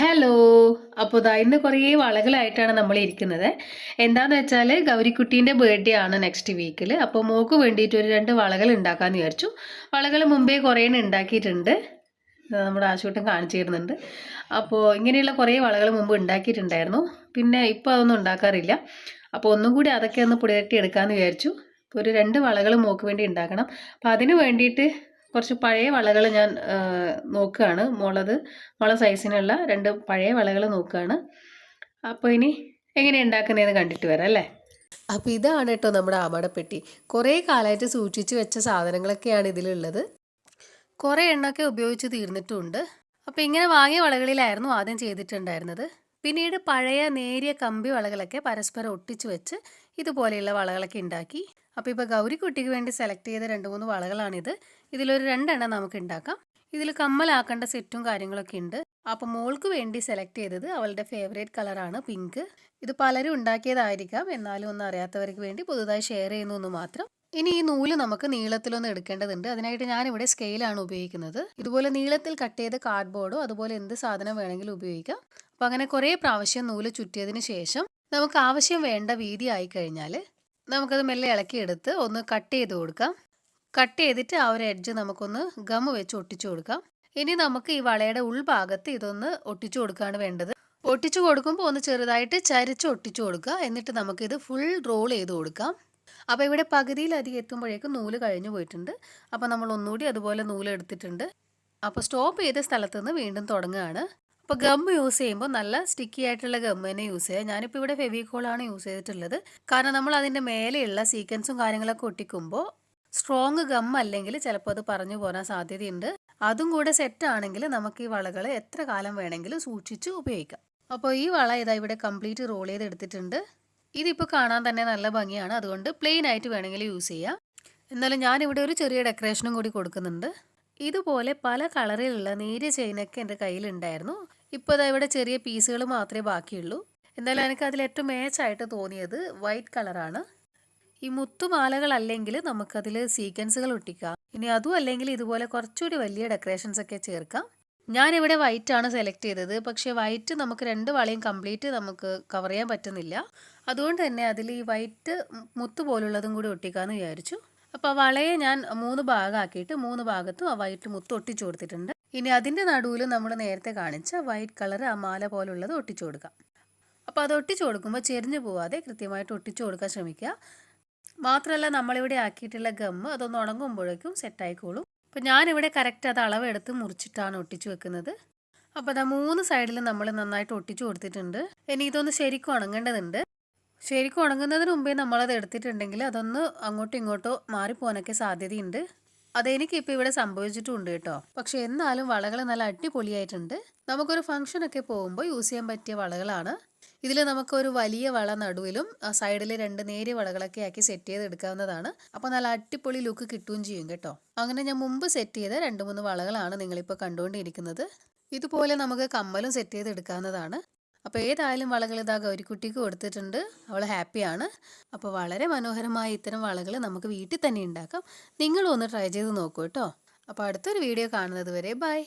Hello. അപ്പോൾ ഇതാ ഇന്ന് കുറേ വളകളായിട്ടാണ് നമ്മൾ ഇരിക്കുന്നത്. എന്താന്ന് വെച്ചാൽ ഗൗരിക്കുട്ടീന്റെ ബർത്ത്ഡേ ആണ് നെക്സ്റ്റ് വീക്കിൽ അപ്പോൾ മോക്ക് വേണ്ടിയിട്ട് ഒരു രണ്ട് വളകൾ ഉണ്ടാക്കാമെന്ന് വിചാരിച്ചു. വളകൾ മുമ്പേ കുറേ ഉണ്ടാക്കിയിട്ടുണ്ട്. നമ്മുടെ ആശുപത്രി കാണിച്ചു തരുന്നുണ്ട്. അപ്പോൾ ഇങ്ങനെയുള്ള കുറേ വളകൾ മുമ്പ് ഉണ്ടാക്കിയിട്ടുണ്ടായിരുന്നു. പിന്നെ ഇപ്പോൾ അതൊന്നും ഉണ്ടാക്കാറില്ല. അപ്പോൾ ഒന്നും കൂടി അതൊക്കെ ഒന്ന് പുടിയട്ടി എടുക്കാമെന്ന് വിചാരിച്ചു. ഒരു രണ്ട് വളകൾ മോക്ക് വേണ്ടി ഉണ്ടാക്കണം. അപ്പോൾ അതിന് വേണ്ടിയിട്ട് കുറച്ച് പഴയ വളകൾ ഞാൻ നോക്കുകയാണ് മുളത് മുള സൈസിനുള്ള രണ്ട് പഴയ വളകൾ നോക്കുകയാണ് അപ്പോൾ ഇനി എങ്ങനെ ഉണ്ടാക്കുന്നതെന്ന് കണ്ടിട്ട് വരാം അല്ലേ? അപ്പോൾ ഇതാണ് കേട്ടോ നമ്മുടെ ആമടപ്പെട്ടി കുറേ കാലമായിട്ട് സൂക്ഷിച്ച് വെച്ച സാധനങ്ങളൊക്കെയാണ് ഇതിലുള്ളത്. കുറേ എണ്ണമൊക്കെ ഉപയോഗിച്ച് തീർന്നിട്ടുമുണ്ട് അപ്പോൾ ഇങ്ങനെ വാങ്ങിയ വളകളിലായിരുന്നു ആദ്യം ചെയ്തിട്ടുണ്ടായിരുന്നത്. പിന്നീട് പഴയ നേരിയ കമ്പി വളകളൊക്കെ പരസ്പരം ഒട്ടിച്ചു വെച്ച് ഇതുപോലെയുള്ള വളകളൊക്കെ ഉണ്ടാക്കി. അപ്പോൾ ഇപ്പോൾ ഗൗരിക്കുട്ടിക്ക് വേണ്ടി സെലക്ട് ചെയ്ത രണ്ട് മൂന്ന് വളകളാണിത്. ഇതിലൊരു രണ്ടെണ്ണം നമുക്ക് ഉണ്ടാക്കാം. ഇതിൽ കമ്മലാക്കേണ്ട സെറ്റും കാര്യങ്ങളൊക്കെ ഉണ്ട്. അപ്പോൾ മോൾക്ക് വേണ്ടി സെലക്ട് ചെയ്തത് അവളുടെ ഫേവറേറ്റ് കളറാണ് പിങ്ക് ഇത് പലരും ഉണ്ടാക്കിയതായിരിക്കാം. എന്നാലും ഒന്നും അറിയാത്തവർക്ക് വേണ്ടി പുതുതായി ഷെയർ ചെയ്യുന്നു എന്ന് മാത്രം. ഇനി ഈ നൂൽ നമുക്ക് നീളത്തിലൊന്ന് എടുക്കേണ്ടതുണ്ട്. അതിനായിട്ട് ഞാനിവിടെ സ്കെയിലാണ് ഉപയോഗിക്കുന്നത്. ഇതുപോലെ നീളത്തിൽ കട്ട് ചെയ്ത കാർഡ്ബോർഡോ അതുപോലെ എന്ത് സാധനം വേണമെങ്കിലും ഉപയോഗിക്കാം. അപ്പോൾ അങ്ങനെ കുറേ പ്രാവശ്യം നൂൽ ചുറ്റിയതിന് ശേഷം നമുക്ക് ആവശ്യം വേണ്ട വീതി ആയി കഴിഞ്ഞാൽ നമുക്കത് മെല്ലെ ഇളക്കിയെടുത്ത് ഒന്ന് കട്ട് ചെയ്ത് കൊടുക്കാം. കട്ട് ചെയ്തിട്ട് ആ ഒരു എഡ്ജ് നമുക്കൊന്ന് ഗം വെച്ച് ഒട്ടിച്ചു കൊടുക്കാം. ഇനി നമുക്ക് ഈ വളയുടെ ഉൾഭാഗത്ത് ഇതൊന്ന് ഒട്ടിച്ചു കൊടുക്കുകയാണ് വേണ്ടത്. ഒട്ടിച്ചു കൊടുക്കുമ്പോൾ ഒന്ന് ചെറുതായിട്ട് ചരിച്ച് ഒട്ടിച്ചു കൊടുക്കുക. എന്നിട്ട് നമുക്കിത് ഫുൾ റോൾ ചെയ്ത് കൊടുക്കാം. അപ്പോൾ ഇവിടെ പകുതിയിലധികം എത്തുമ്പോഴേക്കും നൂൽ കഴിഞ്ഞു പോയിട്ടുണ്ട്. അപ്പോൾ നമ്മൾ ഒന്നുകൂടി അതുപോലെ നൂൽ എടുത്തിട്ടുണ്ട്. അപ്പോൾ സ്റ്റോപ്പ് ചെയ്ത സ്ഥലത്ത് നിന്ന് വീണ്ടും തുടങ്ങുകയാണ്. അപ്പോൾ ഗം യൂസ് ചെയ്യുമ്പോൾ നല്ല സ്റ്റിക്കി ആയിട്ടുള്ള ഗം തന്നെ യൂസ് ചെയ്യുക ഞാനിപ്പോൾ ഇവിടെ ഫെവിക്കോളാണ് യൂസ് ചെയ്തിട്ടുള്ളത്. കാരണം നമ്മൾ അതിന്റെ മേലെയുള്ള സീക്വൻസും കാര്യങ്ങളൊക്കെ ഒട്ടിക്കുമ്പോൾ സ്ട്രോങ് ഗം അല്ലെങ്കിൽ ചിലപ്പോൾ അത് പറഞ്ഞു പോരാൻ സാധ്യതയുണ്ട്. അതും കൂടെ സെറ്റ് ആണെങ്കിൽ നമുക്ക് ഈ വളകൾ എത്ര കാലം വേണമെങ്കിലും സൂക്ഷിച്ച് ഉപയോഗിക്കാം. അപ്പോൾ ഈ വള ഇതാ ഇവിടെ കംപ്ലീറ്റ് റോൾ ചെയ്ത് എടുത്തിട്ടുണ്ട്. ഇതിപ്പോൾ കാണാൻ തന്നെ നല്ല ഭംഗിയാണ്. അതുകൊണ്ട് പ്ലെയിൻ ആയിട്ട് വേണമെങ്കിൽ യൂസ് ചെയ്യാം. എന്നാലും ഞാനിവിടെ ഒരു ചെറിയ ഡെക്കറേഷനും കൂടി കൊടുക്കുന്നുണ്ട്. ഇതുപോലെ പല കളറിലുള്ള നേരിയ ചെയിനൊക്കെ എന്റെ കയ്യിലുണ്ടായിരുന്നു. ഇപ്പോൾ ഇതാ ഇവിടെ ചെറിയ പീസുകൾ മാത്രമേ ബാക്കിയുള്ളൂ. എന്തായാലും എനിക്ക് അതിൽ ഏറ്റവും മേച്ചായിട്ട് തോന്നിയത് വൈറ്റ് കളറാണ് ഈ മുത്തുമാലകളല്ലെങ്കിൽ നമുക്കതിൽ സീക്വൻസുകൾ ഒട്ടിക്കാം. ഇനി അതും അല്ലെങ്കിൽ ഇതുപോലെ കുറച്ചുകൂടി വലിയ ഡെക്കറേഷൻസ് ഒക്കെ ചേർക്കാം. ഞാനിവിടെ വൈറ്റ് ആണ് സെലക്ട് ചെയ്തത്. പക്ഷേ വൈറ്റ് നമുക്ക് രണ്ട് വളയും കംപ്ലീറ്റ് നമുക്ക് കവർ ചെയ്യാൻ പറ്റുന്നില്ല. അതുകൊണ്ട് തന്നെ അതിൽ ഈ വൈറ്റ് മുത്ത് പോലുള്ളതും കൂടി ഒട്ടിക്കാമെന്ന് വിചാരിച്ചു. അപ്പോൾ വളയെ ഞാൻ മൂന്ന് ഭാഗമാക്കിയിട്ട് മൂന്ന് ഭാഗത്തും ആ വൈറ്റ് മുത്ത് ഒട്ടിച്ചു കൊടുത്തിട്ടുണ്ട്. ഇനി അതിന്റെ നടുവിൽ നമ്മൾ നേരത്തെ കാണിച്ച വൈറ്റ് കളർ ആ മാല പോലുള്ളത് ഒട്ടിച്ചു കൊടുക്കാം. അപ്പോൾ അത് ഒട്ടിച്ചു കൊടുക്കുമ്പോൾ ചെരിഞ്ഞു പോവാതെ കൃത്യമായിട്ട് ഒട്ടിച്ചു കൊടുക്കാൻ ശ്രമിക്കുക. മാത്രമല്ല നമ്മളിവിടെ ആക്കിയിട്ടുള്ള ഗം അതൊന്ന് ഉണങ്ങുമ്പോഴേക്കും സെറ്റായിക്കോളും അപ്പോൾ ഞാനിവിടെ കറക്റ്റ് അത് അളവെടുത്ത് മുറിച്ചിട്ടാണ് ഒട്ടിച്ചു വെക്കുന്നത്. അപ്പോൾ അതാ മൂന്ന് സൈഡിലും നമ്മൾ നന്നായിട്ട് ഒട്ടിച്ചു കൊടുത്തിട്ടുണ്ട്. ഇനി ഇതൊന്ന് ശരിക്കും ഉണങ്ങേണ്ടതുണ്ട്. ശരിക്കും ഉണങ്ങുന്നതിന് മുമ്പേ നമ്മളത് എടുത്തിട്ടുണ്ടെങ്കിൽ അതൊന്ന് അങ്ങോട്ടും ഇങ്ങോട്ടോ മാറിപ്പോകാനൊക്കെ സാധ്യതയുണ്ട്. അതെനിക്ക് ഇപ്പൊ ഇവിടെ സംഭവിച്ചിട്ടുണ്ട് കേട്ടോ. പക്ഷെ എന്നാലും വളകൾ നല്ല അടിപൊളിയായിട്ടുണ്ട്. നമുക്കൊരു ഫംഗ്ഷനൊക്കെ പോകുമ്പോൾ യൂസ് ചെയ്യാൻ പറ്റിയ വളകളാണ്. ഇതിൽ നമുക്കൊരു വലിയ വള നടുവിലും സൈഡിൽ രണ്ട് നേരിയ വളകളൊക്കെ ആക്കി സെറ്റ് ചെയ്ത് എടുക്കാവുന്നതാണ് അപ്പോൾ നല്ല അടിപൊളി ലുക്ക് കിട്ടുകയും ചെയ്യും കേട്ടോ. അങ്ങനെ ഞാൻ മുമ്പ് സെറ്റ് ചെയ്ത രണ്ട് മൂന്ന് വളകളാണ് നിങ്ങളിപ്പോൾ കണ്ടുകൊണ്ടിരിക്കുന്നത്. ഇതുപോലെ നമുക്ക് കമ്മലും സെറ്റ് ചെയ്ത് എടുക്കാവുന്നതാണ് അപ്പോൾ ഏതായാലും വളകൾ ഇതാ ഗൗരിക്കുട്ടിക്ക് കൊടുത്തിട്ടുണ്ട്. അവൾ ഹാപ്പിയാണ് അപ്പോൾ വളരെ മനോഹരമായ ഇത്തരം വളകൾ നമുക്ക് വീട്ടിൽ തന്നെ ഉണ്ടാക്കാം. നിങ്ങളും ഒന്ന് ട്രൈ ചെയ്ത് നോക്കൂ കേട്ടോ. അപ്പോൾ അടുത്തൊരു വീഡിയോ കാണുന്നത് വരെ ബൈ